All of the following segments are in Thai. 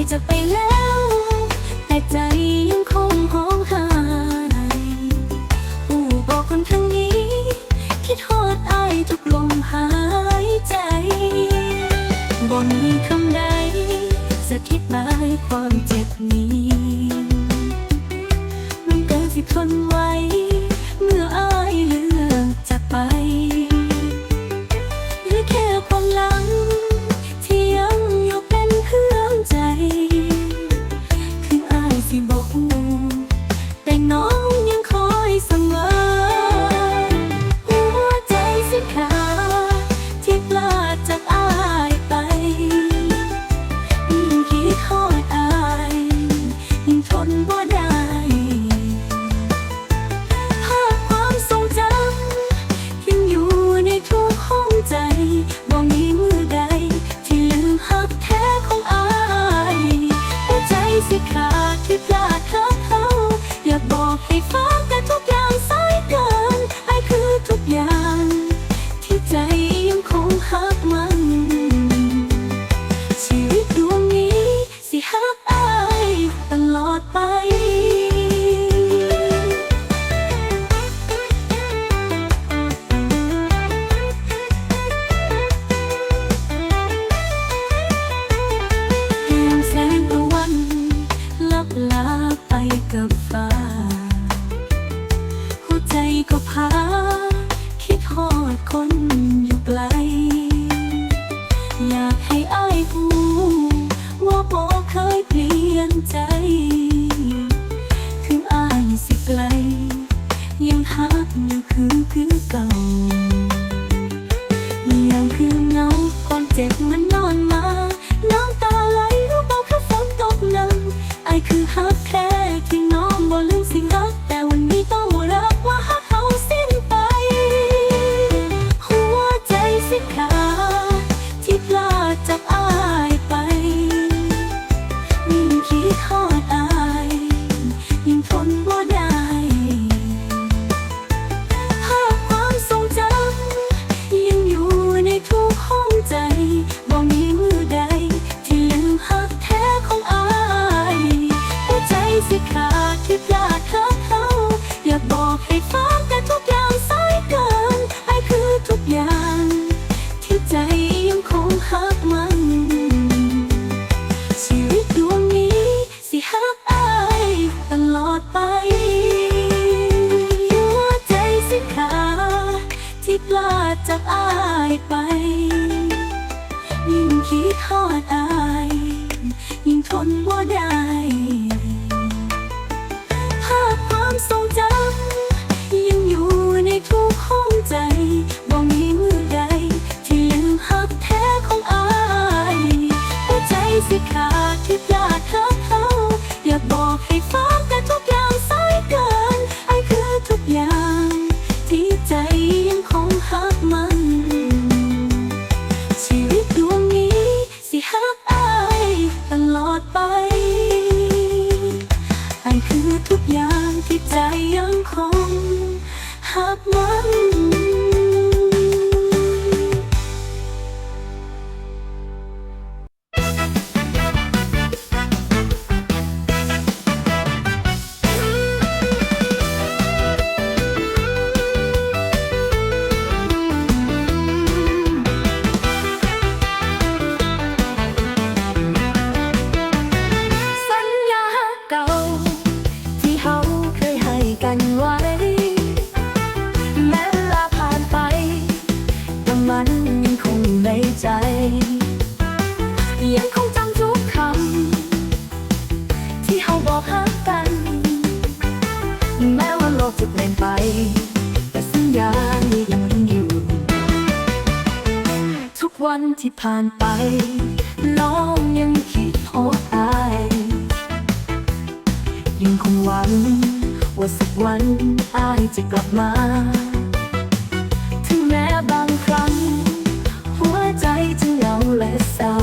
ใจจะไปแล้ว แต่ใจยังคงห้องหายอู้บอกคนทางนี้ คิดโทษอายทุกลมหายใจ บนมีคำใดสะคิดหมายความเจ็บนี้ Oh, I วันที่ผ่านไป น้องยังคิดโหดอายยังคงหวัง ว่าสักวันอายจะกลับมา ถึงแม้บางครั้ง หัวใจจะเหงาและเศร้า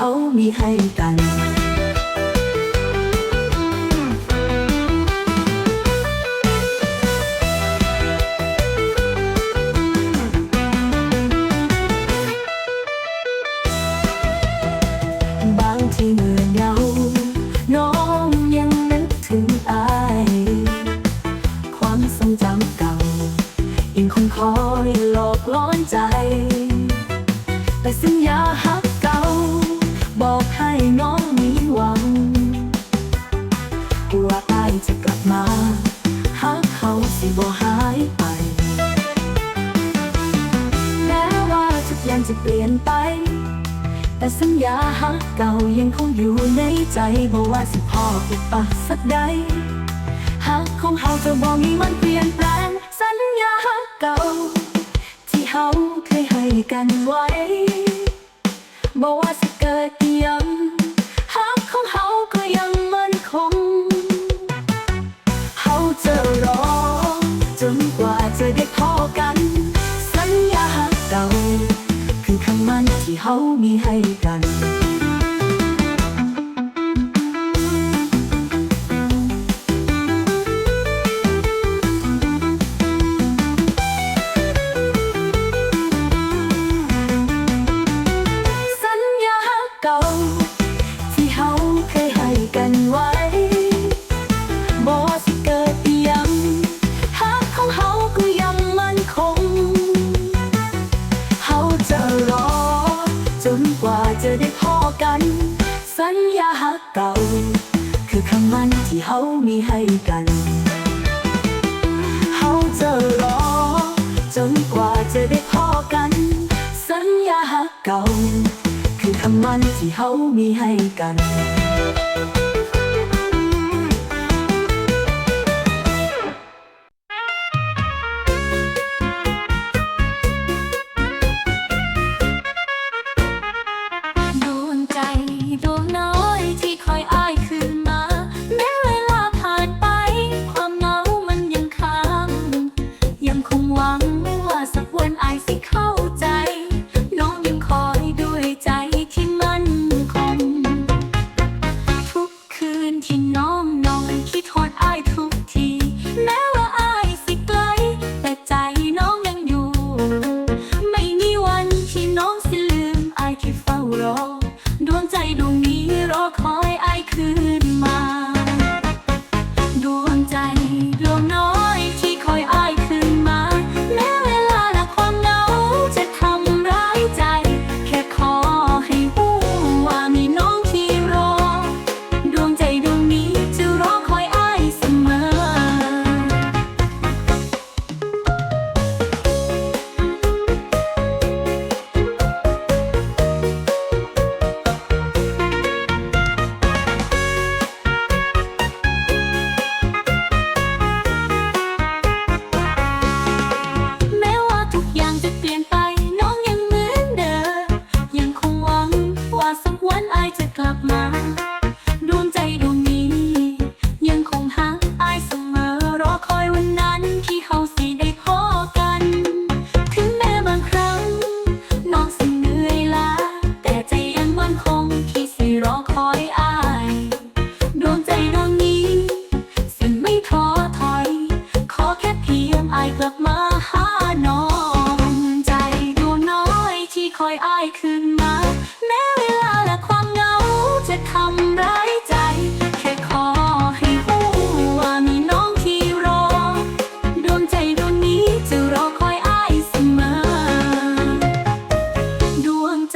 เขามีให้กัน คงอยู่ในใจบ่ว่าสิพอออุปสักใดหากของเฮาจะบอกมีมันเปลี่ยนแปลง สัญญาเก่า ที่เฮาเคยให้กันไว้บ่ว่าสิเกิดกี่ยังหากของเฮาก็ยังมั่นคงเฮาจะรอจนกว่าจะได้พอกัน สัญญาเก่าคือคำมั่นที่เฮามีให้กัน จะรอ จนกว่าจะได้พอกัน สัญญาหักเก่า คือคำมั่นที่เฮามีให้กันเฮาจะรอ จนกว่าจะได้พอกัน สัญญาหักเก่า คือคำมั่นที่เฮามีให้กัน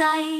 際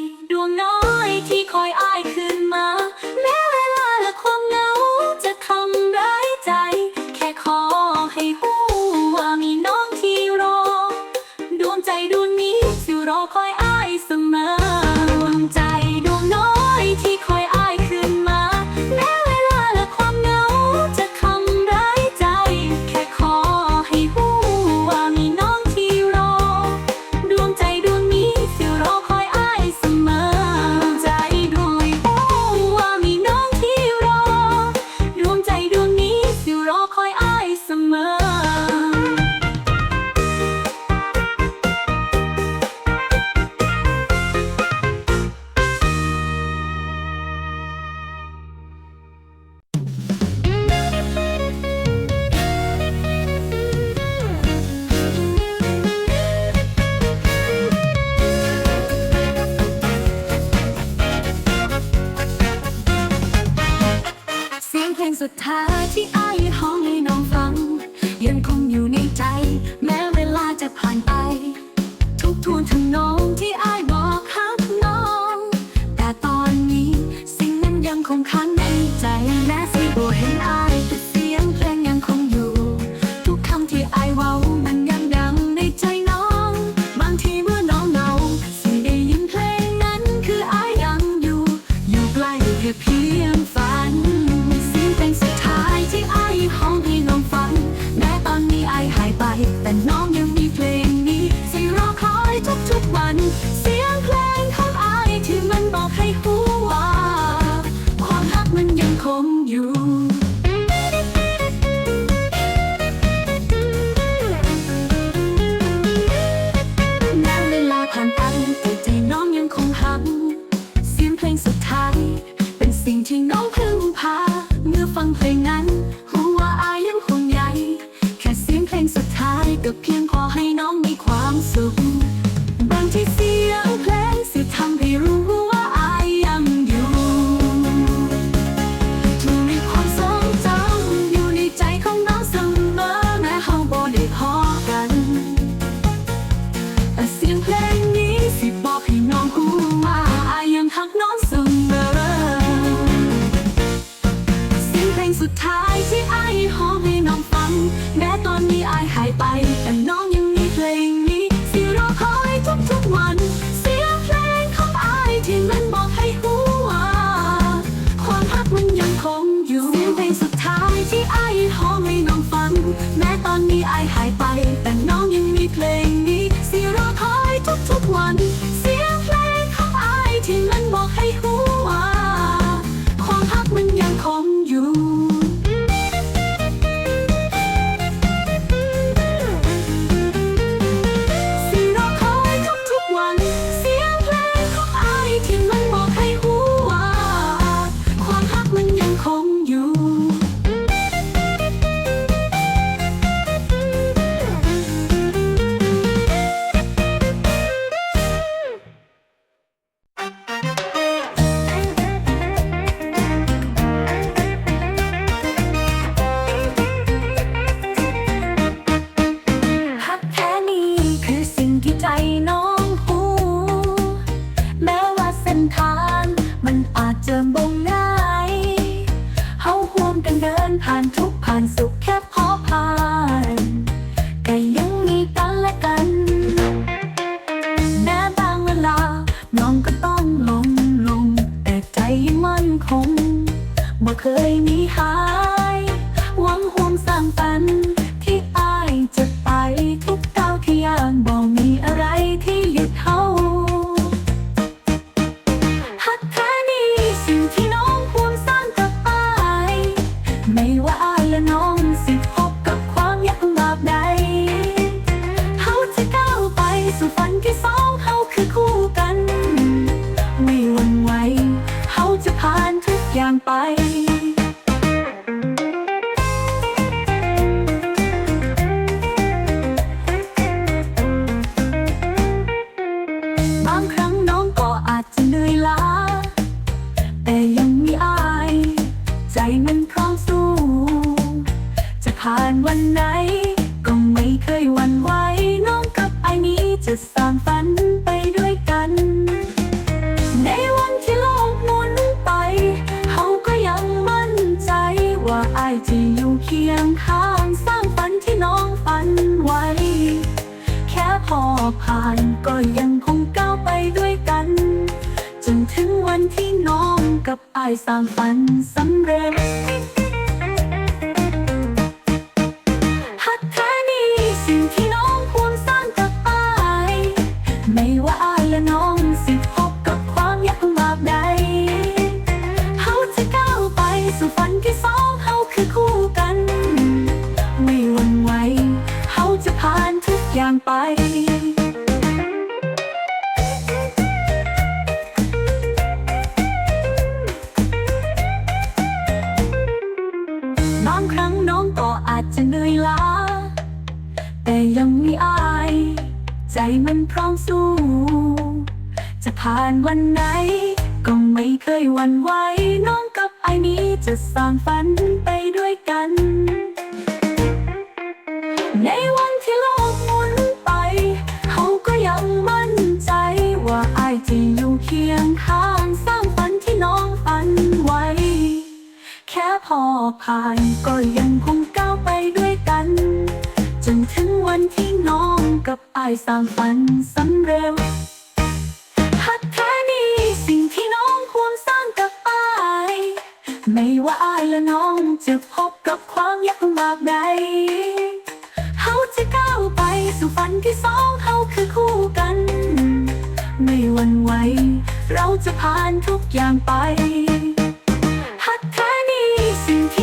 ทาง มันอาจจะบ่งง่ายเฮาห่วมกันเดินผ่านทุก เคียงข้างสร้างฝันที่น้องฝันไว้ แค่พอผ่านก็ยังคงก้าวไปด้วยกัน จนถึงวันที่น้องกับอายสร้างฝันสำเร็จ พอผ่านก็ยังคงก้าวไปด้วยกัน จนถึงวันที่น้องกับไอ้สร้างฝันสำเร็จหัดแท้นี่สิ่งที่น้องควรสร้างกับอายไม่ว่าอายและน้องจะพบกับความยากลำบากใดเขาจะก้าวไปสู่ฝันที่สองเขาคือคู่กัน ไม่หวันไหวเราจะผ่านทุกอย่างไป สิ่งที่